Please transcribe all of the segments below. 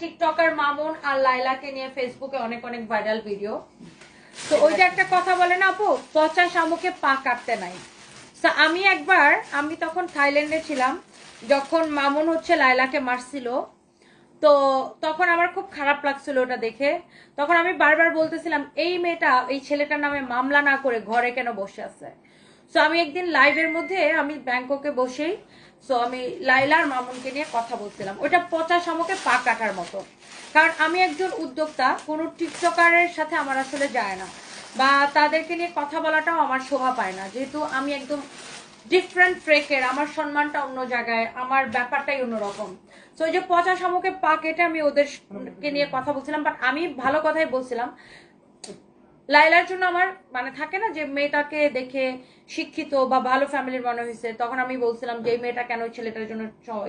TikToker Mamun আর লাইলাকে নিয়ে ফেসবুকে অনেক অনেক ভাইরাল ভিডিও। তো একটা কথা বলে না আপু, পচা শামুকে পা কাটতে নাই। আমি একবার, আমি তখন থাইল্যান্ডে ছিলাম, যখন মামুন হচ্ছে লাইলাকে মারছিল। তো তখন আমার খুব খারাপ লাগছিল ওটা দেখে। তখন আমি বারবার বলতেছিলাম, এই মেয়েটা, এই ছেলেটার নামে মামলা না করে ঘরে কেন বসে আছে? সো আমি একদিন লাইভের মধ্যে আমি ব্যাংককে বসেই সো আমি লাইলার মামুনকে নিয়ে কথা বলছিলাম। ওটা পচা শামুকে পা কাটার মতো। কারণ আমি একজন উদ্যোক্তা, কোনো টিকটকারের সাথে আমার আসলে যায় না। বা তাদেরকে নিয়ে কথা বলাটাও আমার শোভা পায় না। যেহেতু আমি একদম ডিফারেন্ট ট্রেকের আমার সম্মানটা অন্য জায়গায়, আমার ব্যাপারটাই অন্যরকম। তো ওই যে পচা শামুকে পা কেটে আমি ওদেরকে নিয়ে কথা বলছিলাম বাট আমি ভালো কথাই বলছিলাম। লাইলার জন্য আমার মানে থাকে না যে মেয়েটাকে দেখে শিক্ষিত বা ভালো ফ্যামিলির মনে হয়েছে, তখন আমি বলছিলাম যে মেয়েটা কেন ছেলেটার জন্য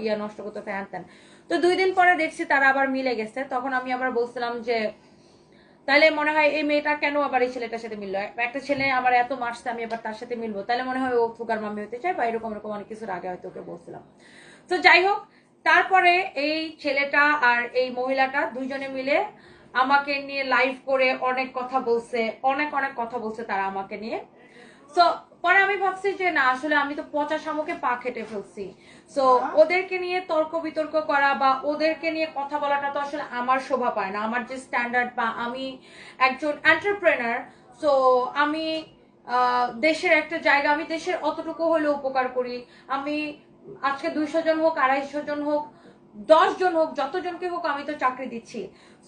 ইয়া নষ্ট করতে ফ্যান ত্যান তো দুই দিন পরে দেখছি তারা আবার মিলে গেছে, তখন আমি আবার বলছিলাম যে তাহলে মনে হয় এই মেয়েটা কেন আবার এই ছেলেটার সাথে মিললো? একটা ছেলে আমার এত মারছে আমি আবার তার সাথে মিলবো তাহলে মনে হয় ও ফুকার মামি হতে চায় বা এরকম এরকম অনেক কিছুর আগে হয়তো ওকে বলছিলাম। তো যাই হোক, তারপরে এই ছেলেটা আর এই মহিলাটা দুইজনে মিলে আমাকে নিয়ে লাইভ করে অনেক কথা বলছে অনেক অনেক কথা বলছে তারা আমাকে নিয়ে। সো পরে আমি ভাবছি যে না আসলে আমি তো পচা শামুকে পা খেটে ফেলছি। সো ওদেরকে নিয়ে তর্ক বিতর্ক করা বা ওদেরকে নিয়ে কথা বলাটা তো আসলে আমার শোভা পায় না। আমার যে স্ট্যান্ডার্ড বা আমি একজন এন্টারপ্রেনার সো আমি আহ, দেশের একটা জায়গা আমি দেশের অতটুকু হলেও উপকার করি। আমি আজকে দুইশো জন হোক আড়াইশো জন হোক দশ জন হোক, যতজনকে হোক আমি তো চাকরি দিচ্ছি।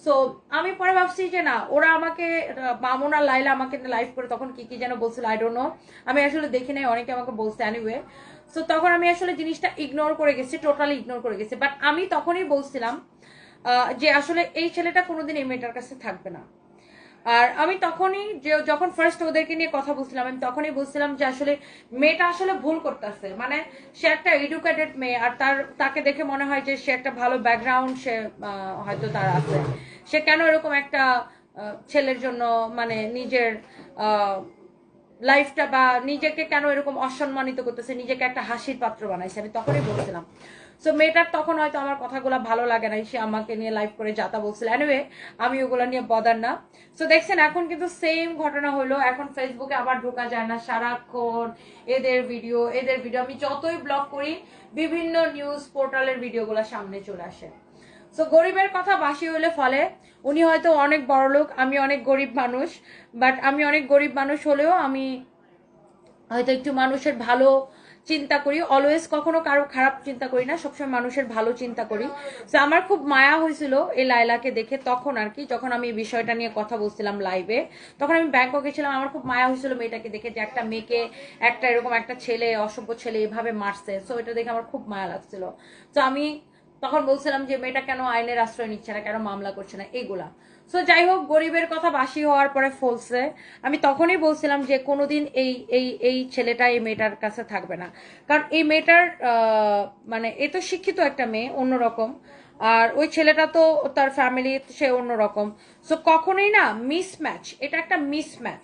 সো আমি পরে ভাবছি যে না, ওরা আমাকে, মামুনা লাইলা আমাকে লাইভ করে তখন কি কি যেন বলছিল আই ডোন্ট নো আমি আসলে দেখি নাই, অনেকে আমাকে বলছে অ্যানিওয়ে সো তখন আমি আসলে জিনিসটা ইগনোর করে গেছি টোটালি ইগনোর করে গেছি। বাট আমি তখনই বলছিলাম যে আসলে এই ছেলেটা কোনোদিন এই মেয়েটার কাছে থাকবে না। আর আমি তখনই যে যখন ফার্স্ট ওদেরকে নিয়ে কথা বলছিলাম, আমি তখনই বলছিলাম যে আসলে মেয়েটা আসলে ভুল করতেছে। মানে সে একটা এডুকেটেড মেয়ে আর তার, তাকে দেখে মনে হয় যে সে একটা ভালো ব্যাকগ্রাউন্ড সে হয়তো তার আছে। সে কেন এরকম একটা ছেলের জন্য মানে নিজের লাইফটা বা নিজেকে কেন এরকম অসম্মানিত করতেছে, নিজেকে একটা হাসির পাত্র বানাইছে, আমি তখনই বলছিলাম। সো মেয়েটার তখন হয়তো আমার কথাগুলো ভালো লাগে নাই, সে আমাকে নিয়ে লাইভ করে যাতা বলছিল। এনিওয়ে আমি ওগুলো নিয়ে বদার না। সো দেখছেন, এখন কিন্তু সেম ঘটনা হলো। এখন ফেসবুকে আবার ঢোকা যায় না। সারাক্ষণ এদের ভিডিও এদের ভিডিও আমি যতই ব্লগ করি, বিভিন্ন নিউজ পোর্টালের ভিডিওগুলো সামনে চলে আসে। সো গরিবের কথা বাসি হইলে ফলে, উনি হয়তো অনেক বড় লোক, আমি অনেক গরিব মানুষ বাট আমি অনেক গরিব মানুষ হলেও আমি হয়তো একটু মানুষের ভালো চিন্তা করি। অলওয়েজ কখনো কারও খারাপ চিন্তা করি না, সবসময় মানুষের ভালো চিন্তা করি। তো আমার খুব মায়া হয়েছিল এই লাইলাকে দেখে তখন আর কি, যখন আমি এই বিষয়টা নিয়ে কথা বলছিলাম লাইভে তখন আমি ব্যাংককে ছিলাম, আমার খুব মায়া হয়েছিল মেয়েটাকে দেখে যে একটা মেয়েকে, একটা এরকম একটা ছেলে, অসভ্য ছেলে এভাবে মারছে। সো এটা দেখে আমার খুব মায়া লাগছিল। তো আমি তখন বলছিলাম যে, মেয়েটা কেন আইনের আশ্রয় নিচ্ছে না? কেন মামলা করছে না? এগুলা সো যাই হোক গরিবের কথা বাসি হওয়ার পরে ফলছে। আমি তখনই বলছিলাম যে কোনোদিন এই এই এই ছেলেটা এই মেয়েটার কাছে থাকবে না। কারণ এই মেয়েটার মানে এ তো শিক্ষিত একটা মেয়ে, অন্যরকম। আর ওই ছেলেটা তো তার ফ্যামিলি সে অন্যরকম। সো কখনোই না মিসম্যাচ এটা একটা মিসম্যাচ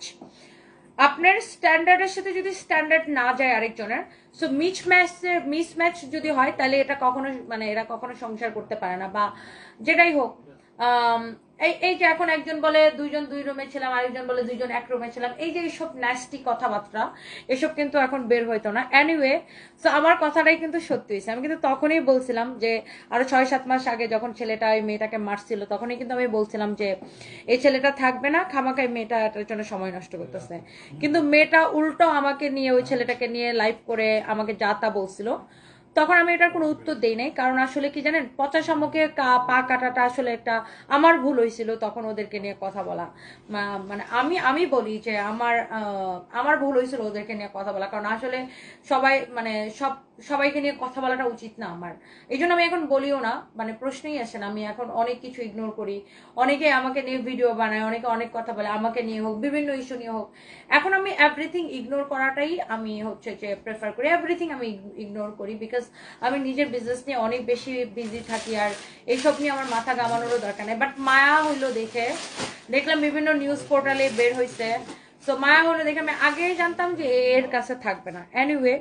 আপনার স্ট্যান্ডার্ডের সাথে যদি স্ট্যান্ডার্ড না যায় আরেকজনের so mismatch mismatch যদি হয়, তাহলে এটা কখনো মানে এরা কখনো সংসার করতে পারে না। বা যেটাই হোক এই এই যে এখন একজন বলে, দুইজন দুই রুমে ছিলাম, আরেকজন বলে দুইজন এক রুমে ছিলাম, এই যে এইসব ন্যাস্টি কথাবার্তা, এসব কিন্তু এখন বের হইতো না। অ্যানিওয়ে সো আমার কথাটাই কিন্তু সত্যি হয়েছে। আমি কিন্তু তখনই বলছিলাম যে, আরও ছয় সাত মাস আগে যখন ছেলেটা ওই মেয়েটাকে মারছিল, তখনই কিন্তু আমি বলছিলাম যে, এই ছেলেটা থাকবে না খামাখাই মেয়েটা এটার জন্য সময় নষ্ট করতেছে। কিন্তু মেয়েটা উল্টো আমাকে নিয়ে, ওই ছেলেটাকে নিয়ে লাইভ করে আমাকে যা তা বলছিল তখন আমি এটার কোনো উত্তর দেই নাই, কারণ আসলে কি জানেন, পচা সামকে কা- পা কাটাটা আসলে একটা আমার ভুল হয়েছিল তখন ওদেরকে নিয়ে কথা বলা। মানে আমি আমি বলি যে আমার আমার ভুল হয়েছিল ওদেরকে নিয়ে কথা বলা, কারণ আসলে সবাই মানে সব সবাইকে নিয়ে কথা বলাটা উচিত না আমার। এই জন্য আমি এখন বলিও না মানে প্রশ্নই আসে না। আমি এখন অনেক কিছু ইগনোর করি। অনেকে আমাকে নিয়ে ভিডিও বানায়, অনেকে অনেক কথা বলে, আমাকে নিয়ে হোক, বিভিন্ন ইস্যু নিয়ে হোক। এখন আমি এভরিথিং ইগনোর করাটাই আমি হচ্ছে যে প্রেফার করি। এভরিথিং আমি ইগনোর করি বিকজ আমি নিজের বিজনেস নিয়ে অনেক বেশি বিজি থাকি আর এইসব নিয়ে আমার মাথা ঘামানোরও দরকার নেই। বাট মায়া হইল দেখে, দেখলাম বিভিন্ন নিউজ পোর্টালে বের হয়েছে সো মায়া হলো দেখে আমি আগেই জানতাম যে এর কাছে থাকবে না। এনিওয়ে